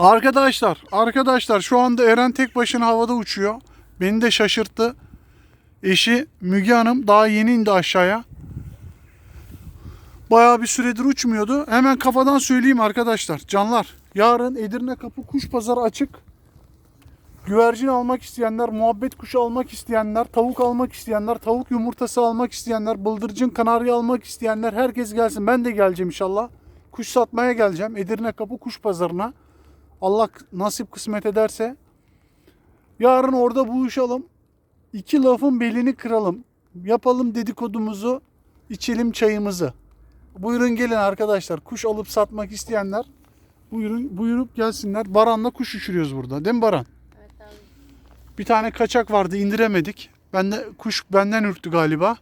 Arkadaşlar, arkadaşlar şu anda Eren tek başına havada uçuyor. Beni de şaşırttı. Eşi Müge Hanım daha yeni indi aşağıya. Bayağı bir süredir uçmuyordu. Hemen kafadan söyleyeyim arkadaşlar. Canlar, yarın Edirne Kapı Kuş Pazarı açık. Güvercin almak isteyenler, muhabbet kuşu almak isteyenler, tavuk almak isteyenler, tavuk yumurtası almak isteyenler, bıldırcın kanarya almak isteyenler herkes gelsin. Ben de geleceğim inşallah. Kuş satmaya geleceğim Edirne Kapı Kuş Pazarı'na. Allah nasip kısmet ederse. Yarın orada buluşalım. İki lafın belini kıralım. Yapalım dedikodumuzu, içelim çayımızı. Buyurun gelin arkadaşlar. Kuş alıp satmak isteyenler buyurun buyurup gelsinler. Baran'la kuş uçuruyoruz burada. Değil mi Baran? Evet abi. Bir tane kaçak vardı indiremedik. Ben de kuş benden ürktü galiba.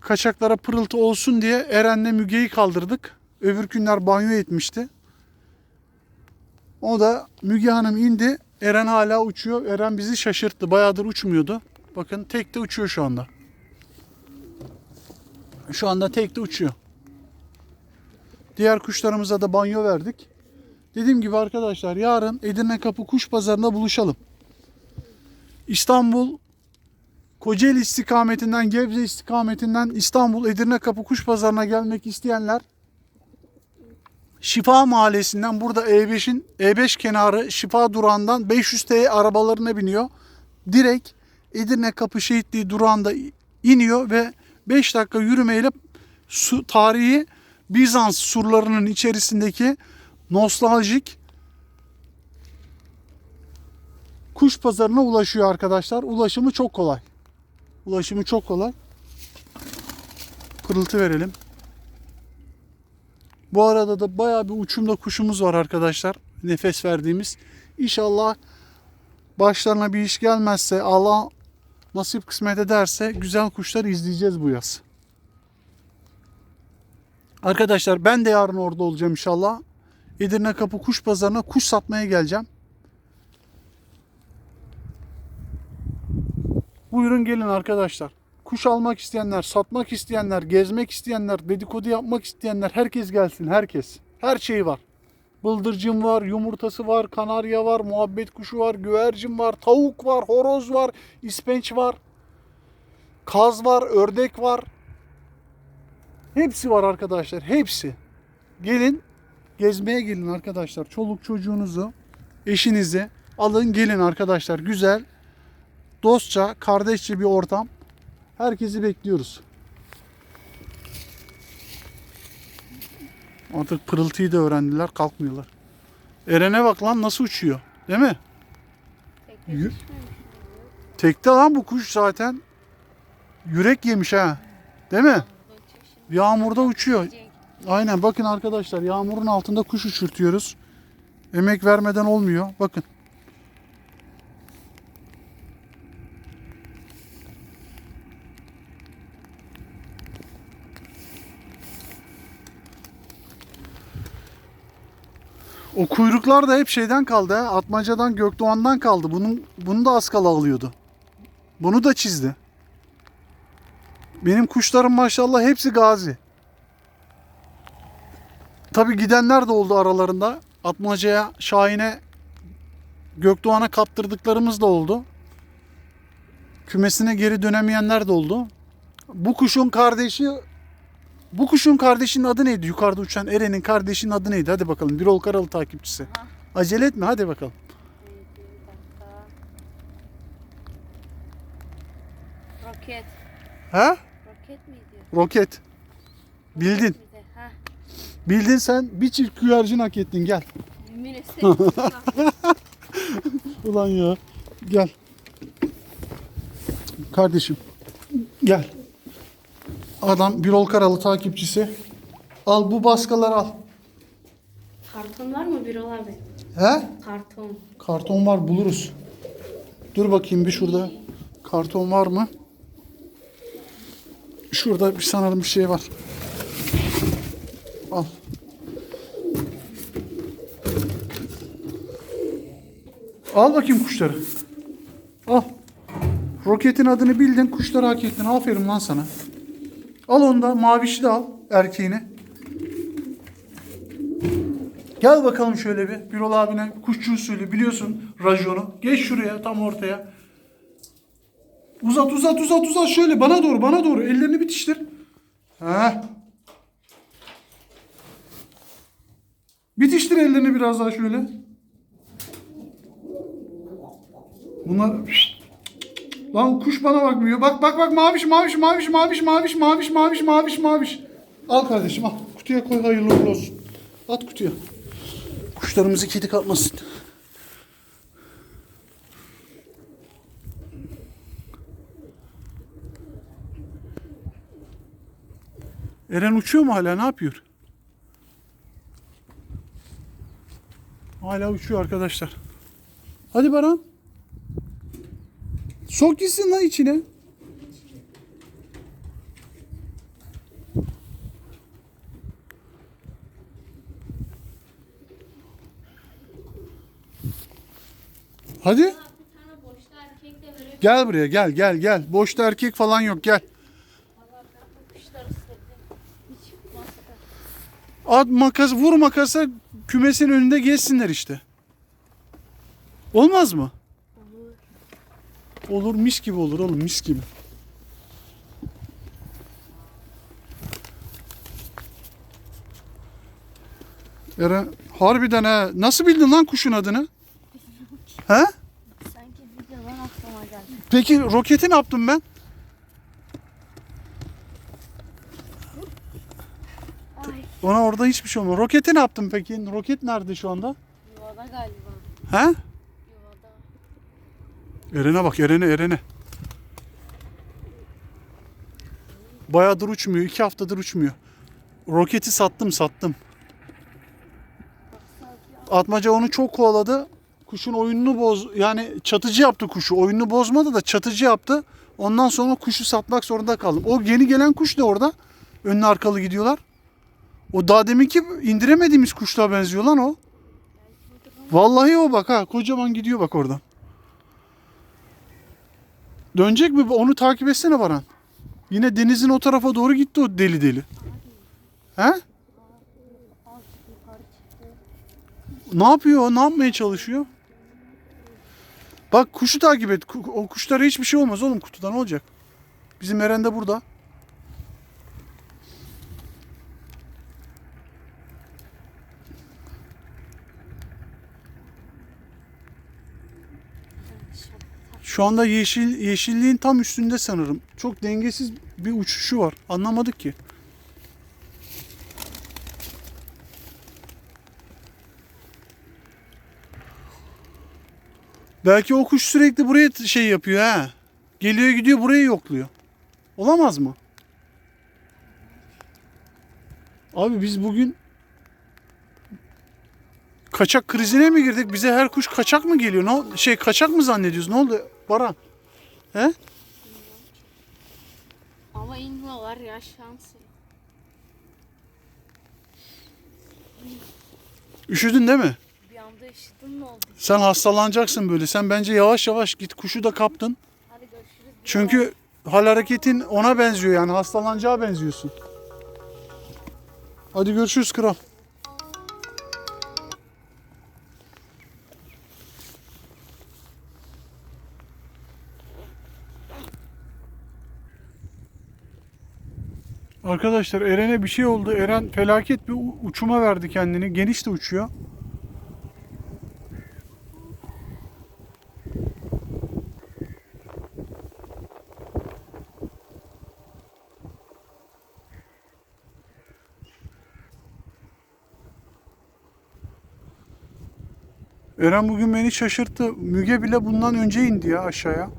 Kaçaklara pırıltı olsun diye Eren'le Müge'yi kaldırdık. Öbür günler banyo etmişti. O da Müge Hanım indi. Eren hala uçuyor. Eren bizi şaşırttı. Bayağıdır uçmuyordu. Bakın tek de uçuyor şu anda. Şu anda tek de uçuyor. Diğer kuşlarımıza da banyo verdik. Dediğim gibi arkadaşlar yarın Edirne Kapı Kuş Pazarı'nda buluşalım. İstanbul Kocaeli istikametinden Gebze istikametinden İstanbul Edirne Kapı Kuş Pazarı'na gelmek isteyenler Şifa Mahallesi'nden burada E5'in E5 kenarı Şifa durağından 500T arabalarına biniyor. Direkt Edirne Kapı Şehitliği durağında iniyor ve 5 dakika yürümeyle su, tarihi Bizans surlarının içerisindeki nostaljik kuş pazarına ulaşıyor arkadaşlar. Ulaşımı çok kolay. Ulaşımı çok kolay. Pırıltı verelim. Bu arada da bayağı bir uçumda kuşumuz var arkadaşlar. Nefes verdiğimiz. İnşallah başlarına bir iş gelmezse Allah nasip kısmet ederse güzel kuşlar izleyeceğiz bu yaz. Arkadaşlar ben de yarın orada olacağım inşallah. Edirne Kapı Kuş Pazarı'na kuş satmaya geleceğim. Buyurun gelin arkadaşlar. Kuş almak isteyenler, satmak isteyenler, gezmek isteyenler, dedikodu yapmak isteyenler herkes gelsin herkes. Her şeyi var. Bıldırcın var, yumurtası var, kanarya var, muhabbet kuşu var, güvercin var, tavuk var, horoz var, ispenç var. Kaz var, ördek var. Hepsi var arkadaşlar, hepsi. Gelin, gezmeye gelin arkadaşlar. Çoluk çocuğunuzu, eşinizi alın gelin arkadaşlar. Güzel, dostça, kardeşçe bir ortam. Herkesi bekliyoruz. Artık pırıltıyı da öğrendiler, kalkmıyorlar. Eren'e bak lan nasıl uçuyor. Değil mi? Düşmemiş. Tekte lan bu kuş zaten. Yürek yemiş ha. Değil mi? Yağmurda uçuyor. Aynen bakın arkadaşlar yağmurun altında kuş uçurtuyoruz. Emek vermeden olmuyor. Bakın. O kuyruklar da hep şeyden kaldı ha. Atmacadan Gökdoğan'dan kaldı. Bunun bunu da az alıyordu. Bunu da çizdi. Benim kuşlarım maşallah hepsi gazi. Tabi gidenler de oldu aralarında. Atmaca'ya, Şahin'e, Gökdoğan'a kaptırdıklarımız da oldu. Kümesine geri dönemeyenler de oldu. Bu kuşun kardeşi bu kuşun kardeşinin adı neydi? Yukarıda uçan Eren'in kardeşinin adı neydi? Hadi bakalım. Birol Karalı takipçisi. Aha. Acele etme hadi bakalım. Roket. Ha? Roket miydi? Roket. Bildin. Roket? Ha. Bildin sen bir çift güvercin hak ettin gel. Ulan ya. Gel. Kardeşim. Gel. Adam Birol Karalı takipçisi. Al bu baskaları al. Karton var mı Birol abi? He? Karton. Karton var buluruz. Dur bakayım bir şurada. Karton var mı? Şurada bir sanırım bir şey var. Al. Al bakayım kuşları. Al. Roketin adını bildin, kuşları hak ettin. Aferin lan sana. Al onu da, mavişi de al, erkeğini. Gel. Bakalım şöyle bir. Birol abine kuşçu usulü biliyorsun rajonu. Geç şuraya tam ortaya. Uzat uzat uzat uzat şöyle bana doğru bana doğru. Ellerini bitiştir. Heh. Bitiştir ellerini biraz daha şöyle. Bunlar Lan kuş bana bakmıyor. Bak bak bak maviş maviş maviş maviş maviş maviş maviş maviş maviş. Al kardeşim al. Kutuya koy hayırlı uğurlu olsun. At kutuya. Kuşlarımızı kedi kapmasın. Eren uçuyor mu hala? Ne yapıyor? Hala uçuyor arkadaşlar. Hadi Baran. Sok gitsin lan içine. Hadi. Gel buraya gel gel gel. Boşta erkek falan yok gel. At makas vur makasa kümesin önünde gezsinler işte. Olmaz mı? Olur. Mis gibi olur oğlum mis gibi. Eren harbiden ha. Nasıl bildin lan kuşun adını? He? Sanki videodan aklıma geldi. Peki roketi ne yaptım ben? Ay Ona orada hiçbir şey olmadı. Roketi ne yaptım peki? Roket nerede şu anda? yuvada galiba. He? Eren'e bak Eren'e Eren'e. Bayağıdır uçmuyor. iki haftadır uçmuyor. Roketi sattım sattım. Atmaca onu çok kovaladı. Kuşun oyununu boz yani çatıcı yaptı kuşu. Oyununu bozmadı da çatıcı yaptı. Ondan sonra kuşu satmak zorunda kaldım. O yeni gelen kuş da orada. Önlü arkalı gidiyorlar. O daha deminki indiremediğimiz kuşla benziyor lan o. Vallahi o bak ha kocaman gidiyor bak oradan. Dönecek mi? Onu takip etsene Baran. Yine denizin o tarafa doğru gitti o deli deli. He? Ne yapıyor? Ne yapmaya çalışıyor? Bak kuşu takip et. O kuşlara hiçbir şey olmaz oğlum kutuda ne olacak? Bizim Eren de burada. Şu anda yeşil yeşilliğin tam üstünde sanırım. Çok dengesiz bir uçuşu var. Anlamadık ki. Belki o kuş sürekli buraya şey yapıyor ha. Geliyor gidiyor burayı yokluyor. Olamaz mı? Abi biz bugün kaçak krizine mi girdik? Bize her kuş kaçak mı geliyor? Ne şey kaçak mı zannediyoruz? Ne oldu Baran? He? Ama inmiyorlar ya şansı. Üşüdün değil mi? Bir anda ışıdın ne oldu? Sen hastalanacaksın böyle. Sen bence yavaş yavaş git kuşu da kaptın. Hadi görüşürüz. Çünkü hal hareketin ona benziyor yani hastalanacağı benziyorsun. Hadi görüşürüz kral. Arkadaşlar Eren'e bir şey oldu. Eren felaket bir uçuma verdi kendini. Geniş de uçuyor. Eren bugün beni şaşırttı. Müge bile bundan önce indi ya aşağıya.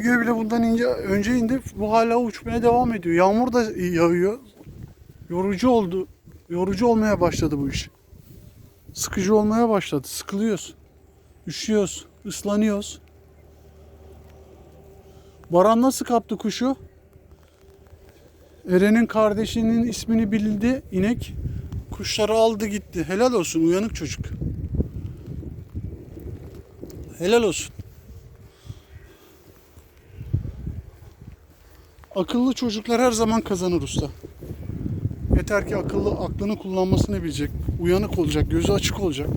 Müge bile bundan ince, önce indi. Bu hala uçmaya devam ediyor. Yağmur da yağıyor. Yorucu oldu. Yorucu olmaya başladı bu iş. Sıkıcı olmaya başladı. Sıkılıyoruz. Üşüyoruz. ıslanıyoruz. Baran nasıl kaptı kuşu? Eren'in kardeşinin ismini bildi inek. Kuşları aldı gitti. Helal olsun uyanık çocuk. Helal olsun. Akıllı çocuklar her zaman kazanır usta. Yeter ki akıllı aklını kullanmasını bilecek. Uyanık olacak, gözü açık olacak.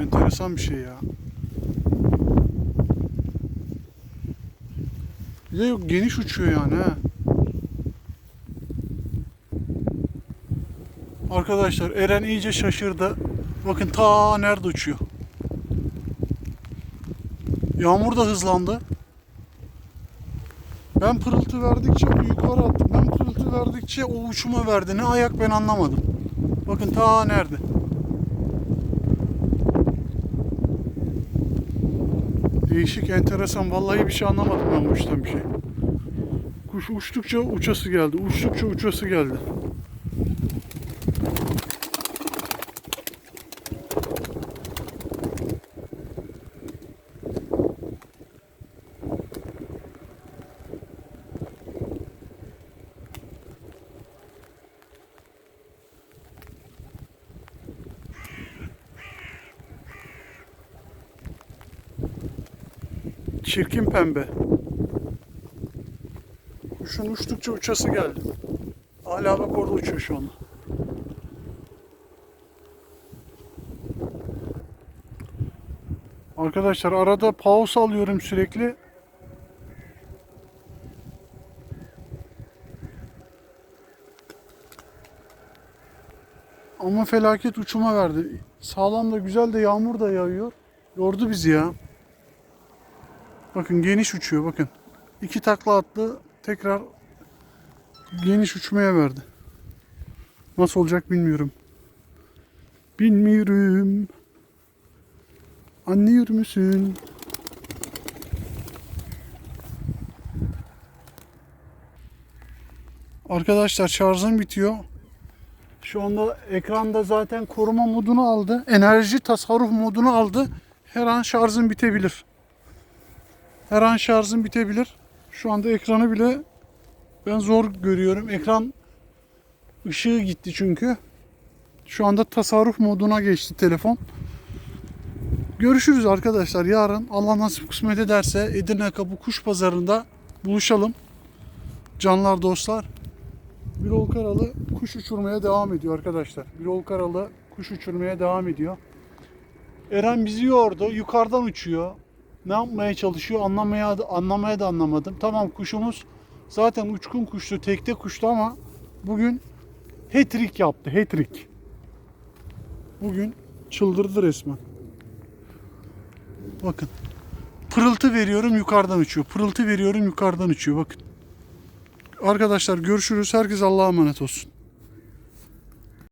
Enteresan bir şey ya. Bir de yok geniş uçuyor yani ha. Arkadaşlar Eren iyice şaşırdı. Bakın ta nerede uçuyor. Yağmur da hızlandı. Ben pırıltı verdikçe yukarı attım. Ben pırıltı verdikçe o uçuma verdi. Ne ayak ben anlamadım. Bakın ta nerede. Değişik, enteresan. Vallahi bir şey anlamadım ben bu işten bir şey. Kuş uçtukça uçası geldi. Uçtukça uçası geldi. Çirkin pembe. Kuşun uçtukça uçası geldi. Hala bak orada uçuyor şu anda. Arkadaşlar arada pause alıyorum sürekli. Ama felaket uçuma verdi. Sağlam da güzel de yağmur da yağıyor. Yordu bizi ya. Bakın geniş uçuyor bakın. İki takla attı tekrar geniş uçmaya verdi. Nasıl olacak bilmiyorum. Bilmiyorum. Anlıyor musun? Arkadaşlar şarjım bitiyor. Şu anda ekranda zaten koruma modunu aldı. Enerji tasarruf modunu aldı. Her an şarjım bitebilir. Her an şarjım bitebilir. Şu anda ekranı bile ben zor görüyorum. Ekran ışığı gitti çünkü. Şu anda tasarruf moduna geçti telefon. Görüşürüz arkadaşlar. Yarın Allah nasip kısmet ederse Edirne Kapı Kuş Pazarı'nda buluşalım. Canlar dostlar. Birol Karalı kuş uçurmaya devam ediyor arkadaşlar. Birol Karalı kuş uçurmaya devam ediyor. Eren bizi yordu. Yukarıdan uçuyor. Ne yapmaya çalışıyor anlamaya anlamaya da anlamadım. Tamam kuşumuz zaten uçkun kuştu, tekte kuştu ama bugün hat-trick yaptı. Hat-trick. Bugün çıldırdı resmen. Bakın. Pırıltı veriyorum yukarıdan uçuyor. Pırıltı veriyorum yukarıdan uçuyor. Bakın. Arkadaşlar görüşürüz. Herkes Allah'a emanet olsun.